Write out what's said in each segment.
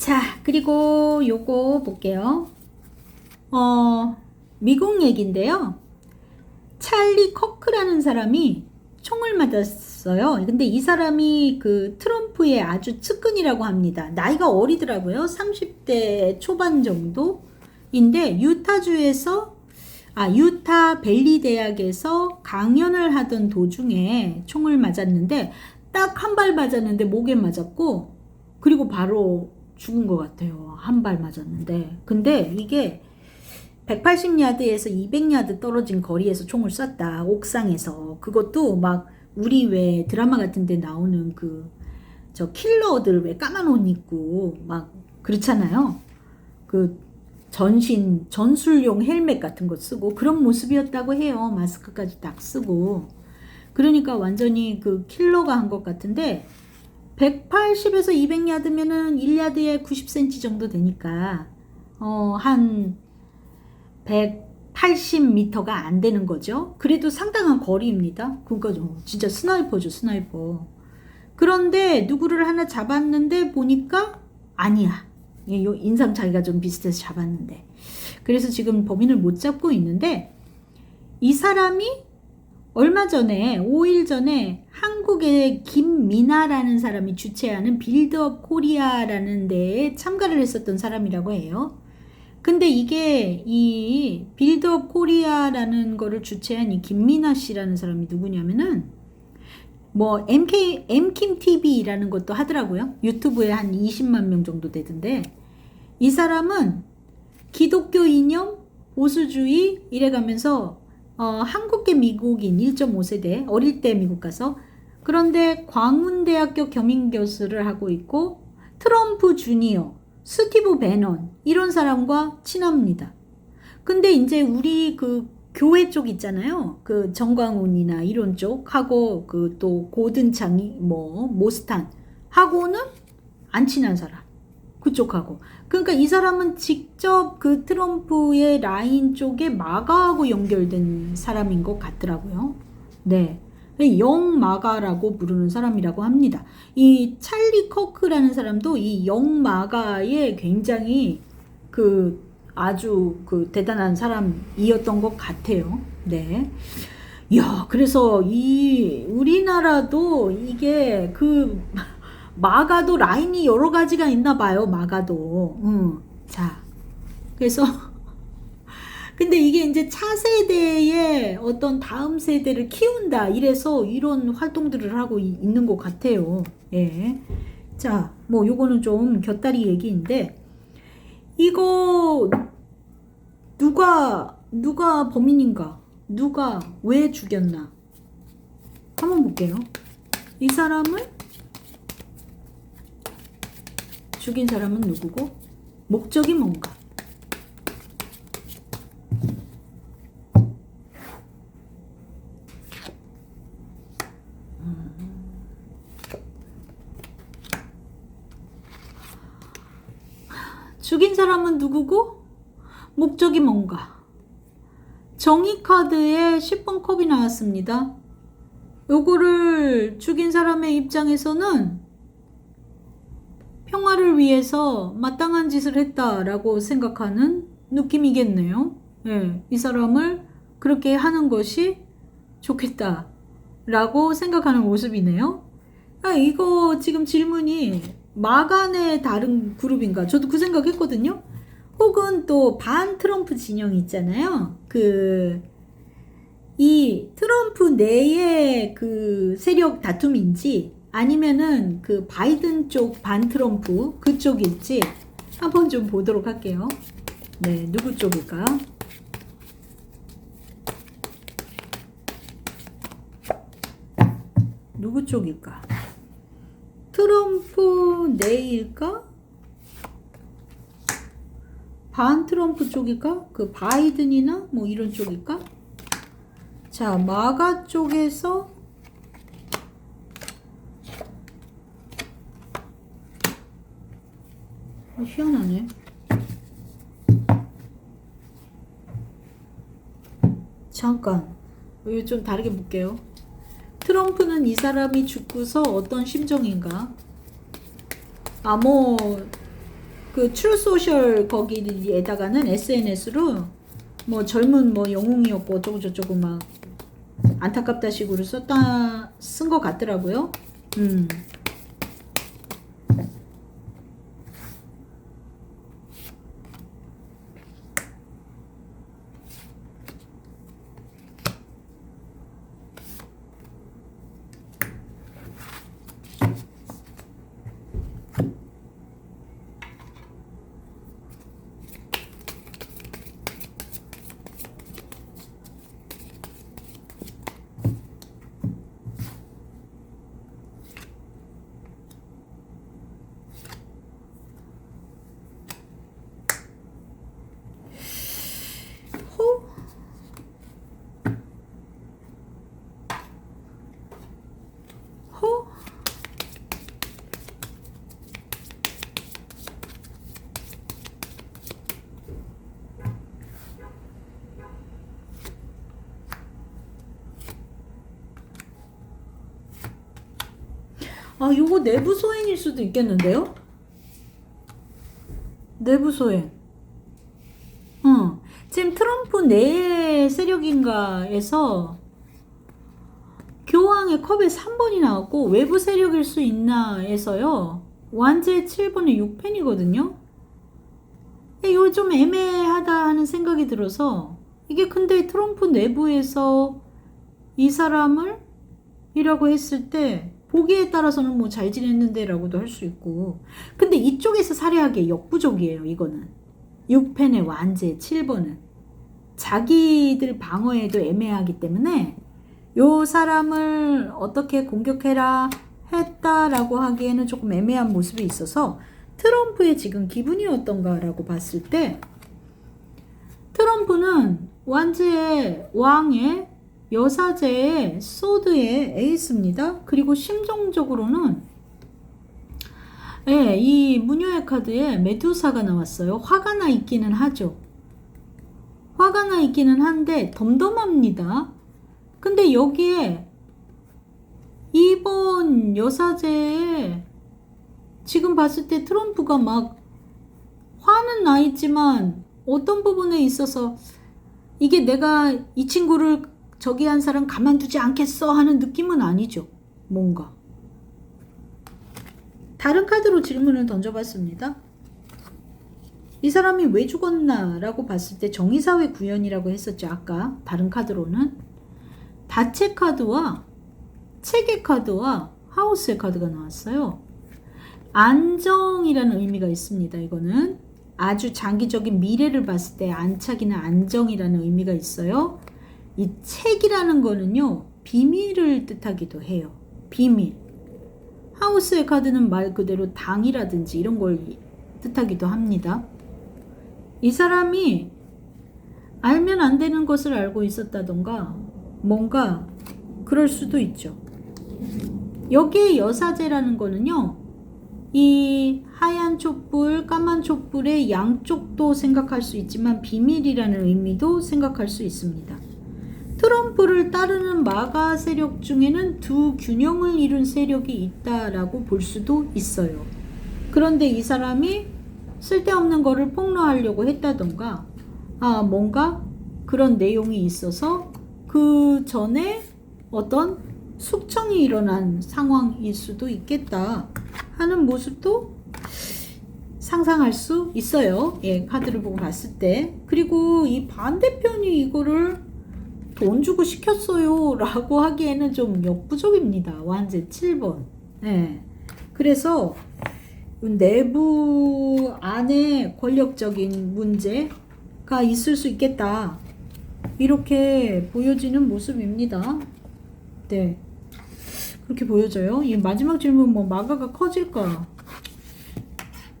자, 그리고 요거 볼게요. 어, 미국 얘기인데요. 찰리 커크라는 사람이 총을 맞았어요. 근데 이 사람이 그 트럼프의 아주 측근이라고 합니다. 나이가 어리더라고요. 30대 초반 정도인데 유타주에서 아, 유타 벨리 대학에서 강연을 하던 도중에 총을 맞았는데 딱 한 발 맞았는데 목에 맞았고 그리고 바로 죽은 것 같아요. 한 발 맞았는데. 근데 이게 180야드에서 200야드 떨어진 거리에서 총을 쐈다. 옥상에서. 그것도 막 우리 왜 드라마 같은 데 나오는 그 저 킬러들 왜 까만 옷 입고 막 그렇잖아요. 그 전신 전술용 헬멧 같은 거 쓰고 그런 모습이었다고 해요. 마스크까지 딱 쓰고. 그러니까 완전히 그 킬러가 한 것 같은데 180에서 200야드면은 1야드에 90cm 정도 되니까 어 한 180m가 안 되는 거죠. 그래도 상당한 거리입니다. 그러니까 어, 진짜 스나이퍼죠, 스나이퍼. 그런데 누구를 하나 잡았는데 보니까 아니야. 예, 요 인상 차이가 좀 비슷해서 잡았는데. 그래서 지금 범인을 못 잡고 있는데 이 사람이 얼마 전에 5일 전에 한국의 김미나라는 사람이 주최하는 빌드업 코리아라는 데에 참가를 했었던 사람이라고 해요. 근데 이게 이 빌드업 코리아라는 거를 주최한 이 김미나 씨라는 사람이 누구냐면은 뭐 MK 엠킴 TV라는 것도 하더라고요. 유튜브에 한 20만 명 정도 되던데 이 사람은 기독교 이념 보수주의 이래 가면서 어, 한국계 미국인 1.5세대 어릴 때 미국 가서 그런데 광운대학교 겸임 교수를 하고 있고 트럼프 주니어 스티브 베넌 이런 사람과 친합니다. 근데 이제 우리 그 교회 쪽 있잖아요. 그 정광훈이나 이런 쪽하고 그 또 고든창이 뭐 모스탄 하고는 안 친한 사람. 그쪽하고. 그러니까 이 사람은 직접 그 트럼프의 라인 쪽에 마가하고 연결된 사람인 것 같더라고요. 네. 영마가라고 부르는 사람이라고 합니다. 이 찰리 커크라는 사람도 이 영마가의 굉장히 그 아주 그 대단한 사람이었던 것 같아요. 네. 야, 그래서 이 우리나라도 이게 그 마가도 라인이 여러 가지가 있나 봐요. 마가도. 음. 자. 그래서 근데 이게 이제 차세대의 어떤 다음 세대를 키운다. 이래서 이런 활동들을 하고 이- 있는 것 같아요. 예. 자, 뭐 요거는 좀 곁다리 얘기인데 이거 누가 누가 범인인가? 누가 왜 죽였나? 한번 볼게요. 이 사람을 죽인 사람은 누구고? 목적이 뭔가? 죽인 사람은 누구고? 목적이 뭔가? 정의 카드에 10번 컵이 나왔습니다. 요거를 죽인 사람의 입장에서는 평화를 위해서 마땅한 짓을 했다라고 생각하는 느낌이겠네요. 예, 이 사람을 그렇게 하는 것이 좋겠다라고 생각하는 모습이네요. 아, 이거 지금 질문이 마간의 다른 그룹인가? 저도 그 생각했거든요. 혹은 또 반 트럼프 진영 있잖아요. 그, 이 트럼프 내의 그 세력 다툼인지 아니면은 그 바이든 쪽 반 트럼프 그쪽일지 한번 좀 보도록 할게요. 네, 누구 쪽일까? 누구 쪽일까? 트럼프 내일까? 반 트럼프 쪽일까? 그 바이든이나 뭐 이런 쪽일까? 자, 마가 쪽에서 희한하네. 잠깐. 이거 좀 다르게 볼게요. 트럼프는 이 사람이 죽고서 어떤 심정인가? 아, 뭐, 그 트루소셜 거기에다가는 SNS로 뭐 젊은 뭐 영웅이었고 어쩌고 저쩌고 막 안타깝다 식으로 썼다 쓴 것 같더라고요. 음. 아, 요거 내부 소행일 수도 있겠는데요? 내부 소행. 어, 지금 트럼프 내 세력인가에서 교황의 컵에 3번이 나왔고 외부 세력일 수 있나에서요. 완제 7번에 6펜이거든요. 이거 좀 애매하다 하는 생각이 들어서 이게 근데 트럼프 내부에서 이 사람을 이라고 했을 때 보기에 따라서는 뭐 잘 지냈는데라고도 할 수 있고. 근데 이쪽에서 살해하기에 역부족이에요 이거는. 6펜의 완제 7번은. 자기들 방어에도 애매하기 때문에 요 사람을 어떻게 공격해라 했다라고 하기에는 조금 애매한 모습이 있어서 트럼프의 지금 기분이 어떤가라고 봤을 때 트럼프는 완제의 왕의 여사제의 소드의 에이스입니다. 그리고 심정적으로는 예, 이 무녀의 카드에 메두사가 나왔어요. 화가 나 있기는 하죠. 화가 나 있기는 한데 덤덤합니다. 근데 여기에 이번 여사제에 지금 봤을 때 트럼프가 막 화는 나 있지만 어떤 부분에 있어서 이게 내가 이 친구를 저기 한 사람 가만두지 않겠어 하는 느낌은 아니죠. 뭔가. 다른 카드로 질문을 던져봤습니다. 이 사람이 왜 죽었나 라고 봤을 때 정의사회 구현이라고 했었죠. 아까 다른 카드로는. 다체 카드와 체계 카드와 하우스의 카드가 나왔어요. 안정이라는 의미가 있습니다. 이거는 아주 장기적인 미래를 봤을 때 안착이나 안정이라는 의미가 있어요. 이 책이라는 거는요, 비밀을 뜻하기도 해요. 비밀. 하우스의 카드는 말 그대로 당이라든지 이런 걸 뜻하기도 합니다. 이 사람이 알면 안 되는 것을 알고 있었다던가 뭔가 그럴 수도 있죠. 여기에 여사제라는 거는요, 이 하얀 촛불, 까만 촛불의 양쪽도 생각할 수 있지만 비밀이라는 의미도 생각할 수 있습니다. 트럼프를 따르는 마가 세력 중에는 두 균형을 이룬 세력이 있다라고 볼 수도 있어요. 그런데 이 사람이 쓸데없는 거를 폭로하려고 했다던가, 아, 뭔가 그런 내용이 있어서 그 전에 어떤 숙청이 일어난 상황일 수도 있겠다 하는 모습도 상상할 수 있어요. 예, 카드를 보고 봤을 때. 그리고 이 반대편이 이거를 돈 주고 시켰어요. 라고 하기에는 좀 역부족입니다. 완제 7번. 네. 그래서 내부 안에 권력적인 문제가 있을 수 있겠다. 이렇게 보여지는 모습입니다. 네. 그렇게 보여져요. 이 마지막 질문 뭐 마가가 커질까?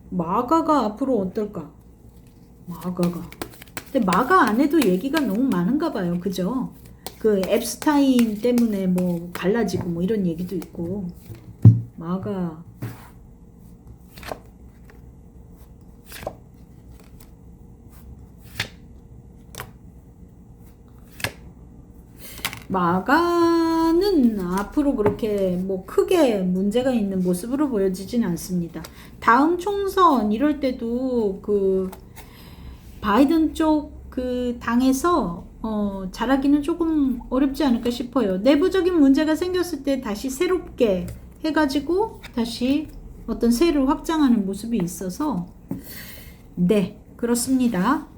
마가가 앞으로 어떨까? 마가가. 근데 마가 안에도 얘기가 너무 많은가 봐요. 그죠? 그 앱스타인 때문에 뭐 갈라지고 뭐 이런 얘기도 있고. 마가. 마가는 앞으로 그렇게 뭐 크게 문제가 있는 모습으로 보여지진 않습니다. 다음 총선 이럴 때도 그 바이든 쪽 그 당에서 어, 잘하기는 조금 어렵지 않을까 싶어요. 내부적인 문제가 생겼을 때 다시 새롭게 해가지고 다시 어떤 세를 확장하는 모습이 있어서 네 그렇습니다.